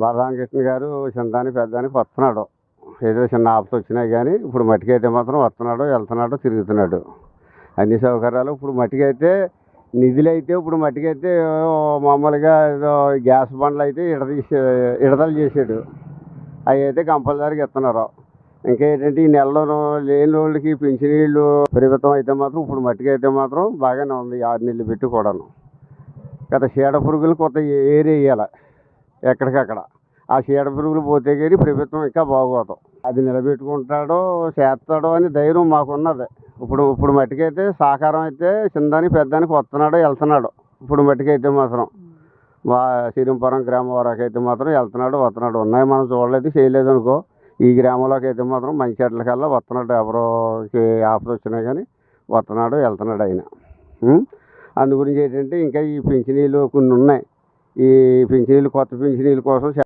బలరామకృష్ణ గారు చిన్నదానికి పెద్దదానికి వస్తున్నాడు. ఏదో చిన్న ఆపత వచ్చినాయి కానీ ఇప్పుడు మట్టికైతే మాత్రం వస్తున్నాడు వెళ్తున్నాడు తిరుగుతున్నాడు. అన్ని సౌకర్యాలు ఇప్పుడు మట్టికైతే నిధులు అయితే ఇప్పుడు మట్టికైతే మామూలుగా ఏదో గ్యాస్ బండ్లు అయితే ఇడదీసే విడుదల చేసాడు. అవి అయితే కంపల్సరీగా ఇస్తున్నారు. ఇంకా ఏంటంటే ఈ నెలలో లేని వాళ్ళకి పింఛనీళ్ళు ప్రభుత్వం అయితే మాత్రం ఇప్పుడు మట్టికైతే మాత్రం బాగానే ఉంది. ఆరు నెలలు పెట్టి కూడాను. గత చీడ పురుగులు కొత్త ఏరి ఎక్కడికక్కడ. ఆ చీడ పురుగులు పోతే కానీ ప్రభుత్వం ఇంకా బాగోదు. అది నిలబెట్టుకుంటాడో చేస్తాడో అని ధైర్యం మాకున్నది. ఇప్పుడు ఇప్పుడు మట్టుకైతే సహకారం అయితే చిన్నదానికి పెద్దానికి వస్తున్నాడు వెళ్తున్నాడు. ఇప్పుడు మట్టుకైతే మాత్రం. మా శ్రీరంపురం గ్రామం వరకు అయితే మాత్రం వెళ్తున్నాడు వస్తున్నాడు. ఉన్నాయి మనం చూడలేదు చేయలేదు అనుకో. ఈ గ్రామంలోకి అయితే మాత్రం మంచి కల్లా వస్తున్నాడు. ఎవరోకి ఆఫర్ వచ్చినా కానీ వస్తున్నాడు వెళ్తున్నాడు ఆయన. అందు గురించి ఏంటంటే ఇంకా ఈ పింఛనీలు కొన్ని ఉన్నాయి. ఈ పింఛనీలు కొత్త పింఛనీల కోసం